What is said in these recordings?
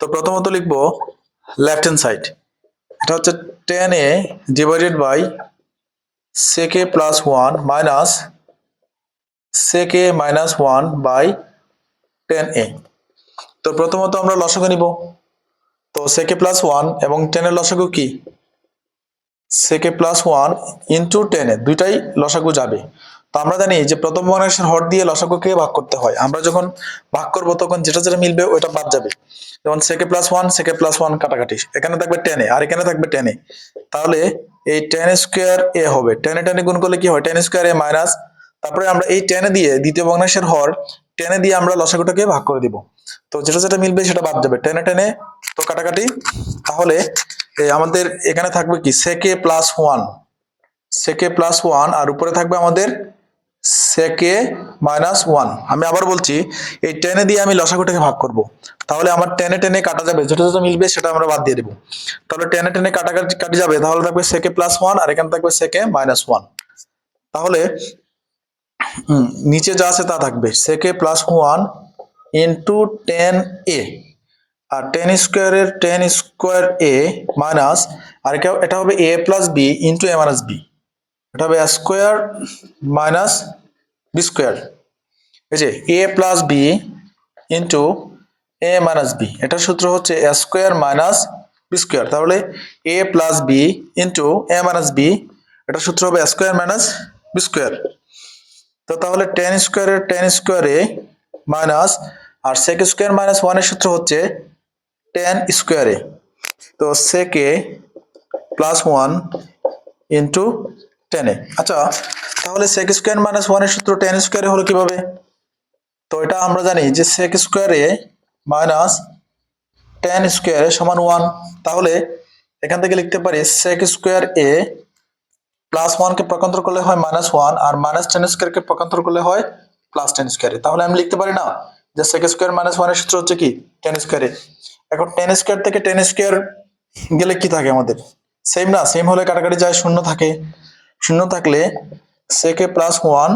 তো প্রথমত লিখব লেফট হ্যান্ড সাইড এটা হচ্ছে tan A divided by a plus one minus a minus one by tan A তো প্রথমত আমরা লসাগু নিব। তো a প্লাস ওয়ান এবং টেনের লসাগু কি? a প্লাস ওয়ান ইন্টু টেনে দুইটাই লসাগু যাবে। তো আমরা জানি যে প্রথম ভগ্নাংশের হর দিয়ে লসাগুকে ভাগ করতে হয়। আমরা যখন ভাগ করব তখন যেটা যেটা মিলবে ওইটা বাদ যাবে। যেমন sec A plus one sec A plus one কাটাকাটি। এখানে থাকবে টেনে আর এখানে থাকবে টেনে তাহলে এই টেন স্কোয়ার এ হবে। টেনে টেনে গুণ করলে কি হয়? টেন স্কোয়ার এ মাইনাস তারপরে আমরা এই টেনে দিয়ে দ্বিতীয় ভগ্নাংশের হর টেনে দিয়ে আমরা লসাগুটাকে ভাগ করে দিব। তো যেটা যেটা মিলবে সেটা বাদ যাবে। টেনে টেনে তো কাটাকাটি। তাহলে আমাদের এখানে থাকবে কি? Sec A plus one sec A plus one আর উপরে থাকবে আমাদের সেকে মাইনাস ওয়ান আমি আবার বলছি, এই টেনে দিয়ে আমি লসাগুটাকে ভাগ করব। তাহলে আমার টেনে টেনে কাটা যাবে। যেটা যেটা মিলবে সেটা আমরা বাদ দিয়ে দেবো। তাহলে টেনে টেনে কাটা কাটি যাবে। তাহলে থাকবে সেকে প্লাস ওয়ান আর এখানে থাকবে সেকে মাইনাস ওয়ান তাহলে নিচে যা আছে তা থাকবে। Sec A plus one into tan A R tan স্কোয়ারের টেন স্কোয়ার এ মাইনাস আর এটা- এটা হবে A plus B into A minus B এটা হবে স্কোয়ার মাইনাস বি স্কোয়ার এই যে A plus B into A minus B এটার সূত্র হচ্ছে A square minus B square তাহলে A plus B into A minus B এটার সূত্র হবে স্কোয়ার মাইনাস বি স্কোয়ার তো তাহলে টেন স্কোয়ারের টেন স্কোয়ারে মাইনাস আর সেক স্কোয়ার মাইনাস ওয়ানের সূত্র হচ্ছে টেন স্কোয়ারে তো সেকে প্লাস ওয়ান ইন্টু টেনে। আচ্ছা তাহলে সেক স্কোয়ার মাইনাস ওয়ানের সূত্র টেন স্কোয়ারে হলো কীভাবে? তো এটা আমরা জানি যে সেক স্কোয়ারে মাইনাস টেন স্কোয়ারে সমান ওয়ান তাহলে এখান থেকে লিখতে পারি সেক স্কোয়ার এ প্লাস ওয়ানকে প্রকান্তর করলে হয় মাইনাস ওয়ান আর মাইনাস টেন স্কোয়ারকে প্রকান্তর করলে হয় প্লাস টেন স্কোয়ারে তাহলে আমি লিখতে পারি না যে সেক স্কোয়ার মাইনাস ওয়ানের সূত্র হচ্ছে কি? টেন স্কোয়ারে এখন টেন স্কোয়ার থেকে টেন স্কোয়ার গেলে কি থাকে আমাদের? সেম না সেম হলে কাটাকাটি যায়, শূন্য থাকে। শূন্য থাকলে সেকে প্লাস ওয়ান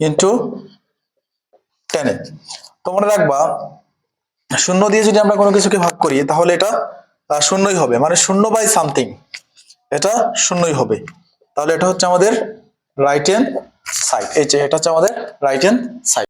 ইন্টু টেনে তোমরা রাখবা, শূন্য দিয়ে যদি আমরা কোনো কিছুকে ভাগ করি, তাহলে এটা শূন্যই হবে। মানে শূন্য বাই সামথিং এটা শূন্যই হবে। তাহলে এটা হচ্ছে আমাদের রাইট হ্যান্ড সাইড এই যে, এটা হচ্ছে আমাদের রাইট হ্যান্ড সাইড